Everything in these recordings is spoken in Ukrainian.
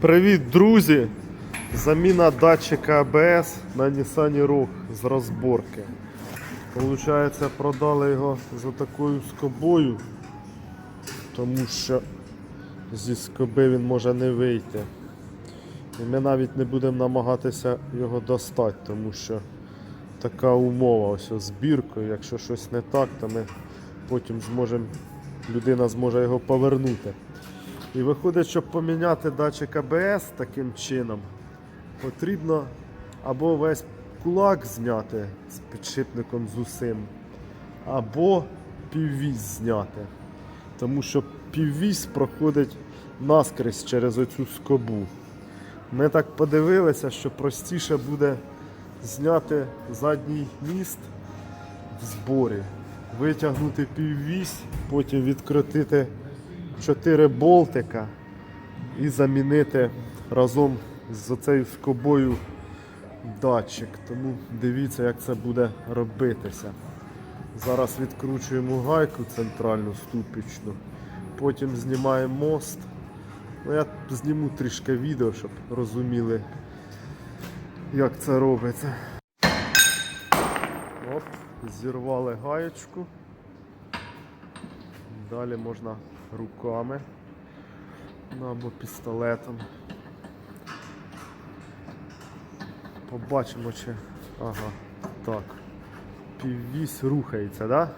Привіт, друзі! Заміна датчика ABS на Nissan Rogue з розборки. Получається, продали його за такою скобою, тому що зі скоби він може не вийти. І ми навіть не будемо намагатися його достати, тому що така умова ось з біркою. Якщо щось не так, то ми потім зможемо, людина зможе його повернути. І виходить, щоб поміняти датчик АБС таким чином, потрібно або весь кулак зняти з підшипником з усім, або піввісь зняти. Тому що піввісь проходить наскрізь через оцю скобу. Ми так подивилися, що простіше буде зняти задній міст в зборі, витягнути піввісь, потім відкрутити 4 болтика і замінити разом з цією скобою датчик. Тому дивіться, як це буде робитися. Зараз відкручуємо гайку центральну ступічну, потім знімаємо мост. Ну, я зніму трішки відео, щоб розуміли, як це робиться. Оп, зірвали гаєчку. Далі можна руками ну, або пістолетом. Побачимо, чи. Ага, так. Піввісь рухається, да?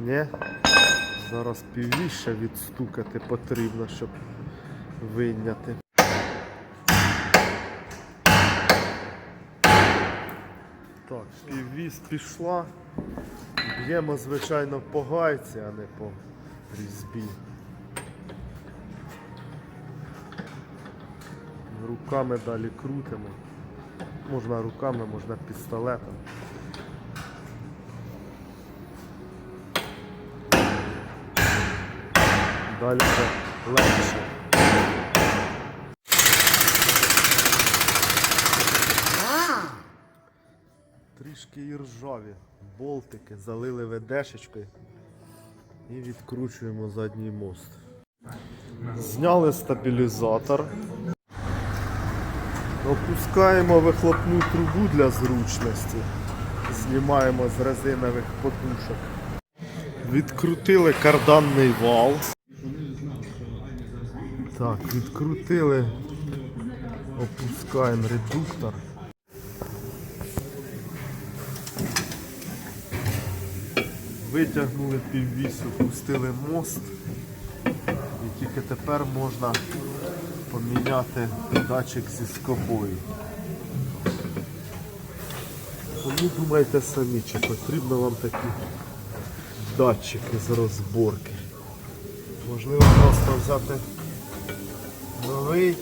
Ні? Ні? Зараз піввісь ще відстукати потрібно, щоб вийняти. Так, піввісь пішла. Б'ємо, звичайно, по гайці, а не по різьбі. Руками далі крутимо. Можна руками, можна пістолетом. Далі вже легше. Трішки і. Болтики залили ведешечкою і відкручуємо задній мост. Зняли стабілізатор. Опускаємо вихлопну трубу для зручності. Знімаємо з резинових подушок. Відкрутили карданний вал. Так, відкрутили. Опускаємо редуктор. Витягнули піввісу, пустили мост. І тільки тепер можна поміняти датчик зі скобою. Тому думайте самі, чи потрібно вам такі датчики з розборки. Можливо просто взяти новий